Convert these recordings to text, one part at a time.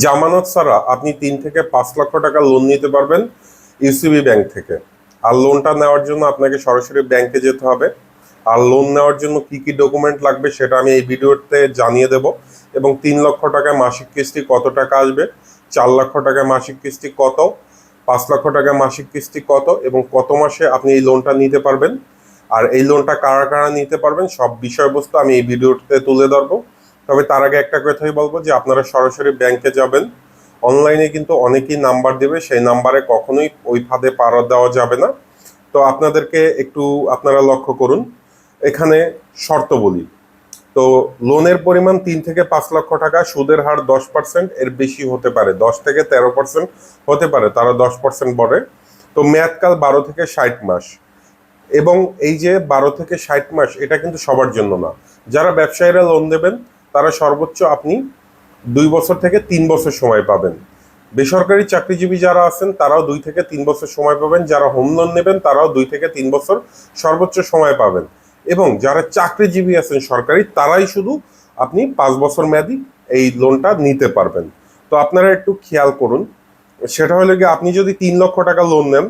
জামানত ছাড়া আপনি তিন থেকে পাঁচ লক্ষ টাকা লোন নিতে পারবেন ইউসিবি ব্যাংক থেকে। আর লোনটা নেওয়ার জন্য আপনাকে সরাসরি ব্যাংকে যেতে হবে। আর লোন নেওয়ার জন্য কি কি ডকুমেন্ট লাগবে সেটা আমি এই ভিডিওতে জানিয়ে দেব। এবং তিন লক্ষ টাকায় মাসিক কিস্তি কত টাকা আসবে, চার লক্ষ টাকায় মাসিক কিস্তি কত, পাঁচ লক্ষ টাকায় মাসিক কিস্তি কত, এবং কত মাসে আপনি এই লোনটা নিতে পারবেন। আর এই লোনটা কারা কারা নিতে পারবেন সব বিষয়বস্তু আমি এই ভিডিওতে তুলে ধরবো। তবে তার আগে একটা কথাই বলব যে আপনারা সরাসরি ব্যাংকে যাবেন। অনলাইনে কিন্তু অনেকেই নাম্বার দেবে, সেই নাম্বারে কখনোই ওই ফাঁদে পাড়া দেওয়া যাবে না। তো আপনাদেরকে একটু আপনারা লক্ষ্য করুন, এখানে শর্ত বলি। তো লোনের পরিমাণ তিন থেকে পাঁচ লক্ষ টাকা, সুদের হার দশ পার্সেন্ট, এর বেশি হতে পারে, দশ থেকে তেরো পার্সেন্ট হতে পারে, তারা দশ পার্সেন্ট বলে। তো মেয়াদকাল বারো থেকে ষাট মাস। এবং এই যে বারো থেকে ষাট মাস, এটা কিন্তু সবার জন্য না। যারা ব্যবসায়ীরা লোন দেবেন তারা সর্বোচ্চ আপনি দুই বছর থেকে তিন বছর সময় পাবেন। বেসরকারি চাকরিজীবী যারা আছেন, তারাও দুই থেকে তিন বছর সময় পাবেন। যারা হোম লোন নেবেন, তারাও দুই থেকে তিন বছর সর্বোচ্চ সময় পাবেন। এবং যারা চাকরিজীবী আছেন সরকারি, তারাই শুধু আপনি পাঁচ বছর মেয়াদি এই লোনটা নিতে পারবেন। তো আপনারা একটু খেয়াল করুন। সেটা হলো গিয়ে আপনি যদি তিন লক্ষ টাকা লোন নেন,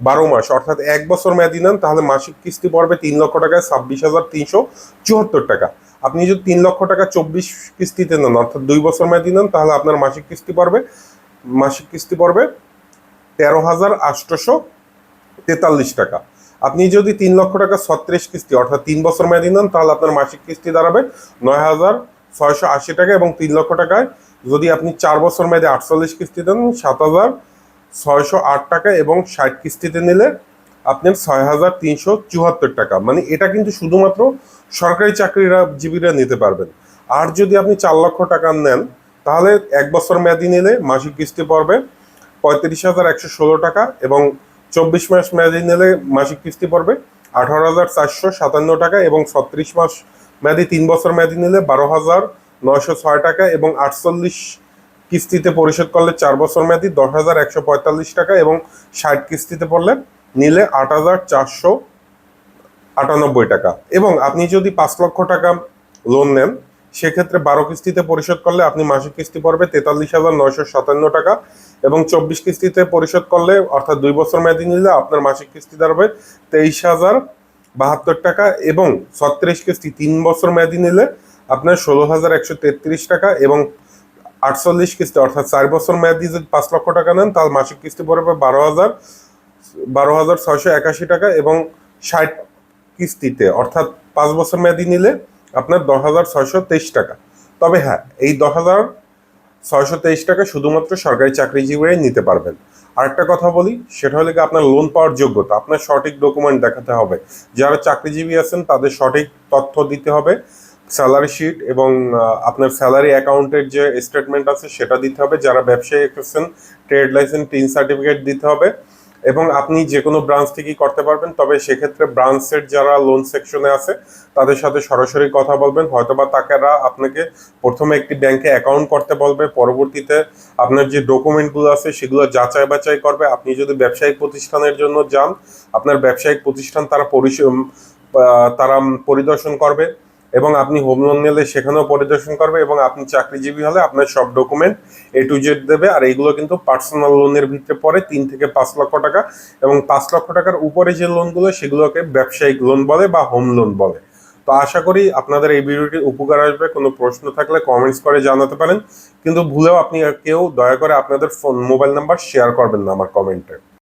বারো মাস, অর্থাৎ এক বছর মেয়াদি নেন, তাহলে মাসিক কিস্তি পড়বে তিন লক্ষ টাকায় ছাব্বিশ হাজার তিনশো চুয়াত্তর টাকা। আপনি যদি তিন লক্ষ টাকা চব্বিশ কিস্তিতে নেন, অর্থাৎ দুই বছর মেয়াদি নেন, তাহলে আপনার মাসিক কিস্তি পড়বে, মাসিক কিস্তি পড়বে তেরো হাজার আটশোশো তেতাল্লিশ টাকা। আপনি যদি তিন লক্ষ টাকা ছত্রিশ কিস্তি, অর্থাৎ তিন বছর মেয়াদি নেন, তাহলে আপনার মাসিক কিস্তি দাঁড়াবে নয় হাজার ছয়শো আশি টাকা এবং তিন লক্ষ টাকায় যদি আপনি চার বছর মেয়াদে আটচল্লিশ কিস্তি দেন, সাত হাজার ছয়শো আট টাকা এবং ষাট কিস্তিতে নিলে আপনার ছয় হাজার তিনশো চুয়াত্তর টাকা। মানে এটা কিন্তু শুধুমাত্র সরকারি চাকরিরা জীবীরা নিতে পারবেন। আর যদি আপনি চার লক্ষ টাকা নেন, তাহলে এক বছর মেয়াদি নিলে মাসিক কিস্তি পড়বে পঁয়ত্রিশ হাজার একশো ষোলো টাকা এবং চব্বিশ মাস মেয়াদি নিলে মাসিক কিস্তি পড়বে আঠারো হাজার চারশো সাতান্ন টাকা এবং ছত্রিশ মাস মেয়াদি, তিন বছর মেয়াদি নিলে বারো হাজার নয়শো ছয় টাকা এবং আটচল্লিশ কিস্তিতে পরিশোধ করলে চার বছর মেয়াদি দশ হাজার একশো পঁয়তাল্লিশ টাকা এবং ষাট কিস্তিতে পড়লে নিলে আট হাজার চারশো আটানব্বই টাকা। এবং আপনি যদি পাঁচ লক্ষ টাকা লোন নেন, সেক্ষেত্রে বারো কিস্তিতে পরিশোধ করলে আপনি মাসিক কিস্তি পড়বে তেতাল্লিশ হাজার নয়শো সাতান্ন টাকা এবং চব্বিশ কিস্তিতে পরিশোধ করলে, অর্থাৎ দুই বছর মেয়াদি নিলে আপনার মাসিক কিস্তি দাঁড়াবে তেইশ হাজার বাহাত্তর টাকা এবং ছত্রিশ কিস্তি তিন বছর মেয়াদি নিলে আপনার ষোলো হাজার একশো তেত্রিশ টাকা এবং আটচল্লিশ কিস্তি, অর্থাৎ চার বছর মেয়াদি যদি পাঁচ লক্ষ টাকা নেন, তাহলে মাসিক কিস্তি পড়বে বারো হাজার বারো হাজার ছয়শো একাশি টাকা এবং ষাট কিস্তিতে, অর্থাৎ পাঁচ বছর মেয়াদি নিলে আপনার দশ হাজার ছয়শো তেইশ টাকা। তবে হ্যাঁ এই দশ হাজার ছয়শো তেইশ টাকা শুধুমাত্র সরকারি চাকরিজীবীরাই নিতে পারবেন। আরেকটা কথা বলি, সেটা হলে আপনার লোন পাওয়ার যোগ্যতা। আপনার সঠিক ডকুমেন্ট দেখাতে হবে। যারা চাকরিজীবী আছেন, তাদের সঠিক তথ্য দিতে হবে। স্যালারি শিট এবং আপনার স্যালারি অ্যাকাউন্টের যে স্টেটমেন্ট আছে, সেটা দিতে হবে। যারা ব্যবসায়ী আছেন ট্রেড লাইসেন্স টিন সার্টিফিকেট দিতে হবে। এবং আপনি যে কোনো ব্রাঞ্চ থেকেই করতে পারবেন, তবে সেক্ষেত্রে ব্রাঞ্চের যারা লোন সেকশনে আছে, তাদের সাথে সরাসরি কথা বলবেন। হয়তোবা তাকেরা আপনাকে প্রথমে একটি ব্যাংকে অ্যাকাউন্ট করতে বলবে, পরবর্তীতে আপনার যে ডকুমেন্টগুলো আছে, সেগুলো যাচাই বাছাই করবে। আপনি যদি ব্যবসায়িক প্রতিষ্ঠানের জন্য যান, আপনার ব্যবসায়িক প্রতিষ্ঠান তারা পরিষ তারা পরিদর্শন করবে। এবং আপনি হোম লোন নিলে সেখানেও পরিদর্শন করবে এবং আপনি চাকরিজীবী হলে আপনার সব ডকুমেন্ট এ টু জেড দেবে। আর এইগুলো কিন্তু পার্সোনাল লোনের ভিতরে পড়ে, তিন থেকে পাঁচ লক্ষ টাকা। এবং পাঁচ লক্ষ টাকার উপরে যে লোনগুলো সেগুলোকে ব্যবসায়িক লোন বলে বা হোম লোন বলে। তো আশা করি আপনাদের এই ভিডিওটি উপকার আসবে। কোনো প্রশ্ন থাকলে কমেন্টস করে জানাতে পারেন। কিন্তু ভুলেও আপনি কেউ দয়া করে আপনাদের ফোন মোবাইল নাম্বার শেয়ার করবেন না আমার কমেন্টে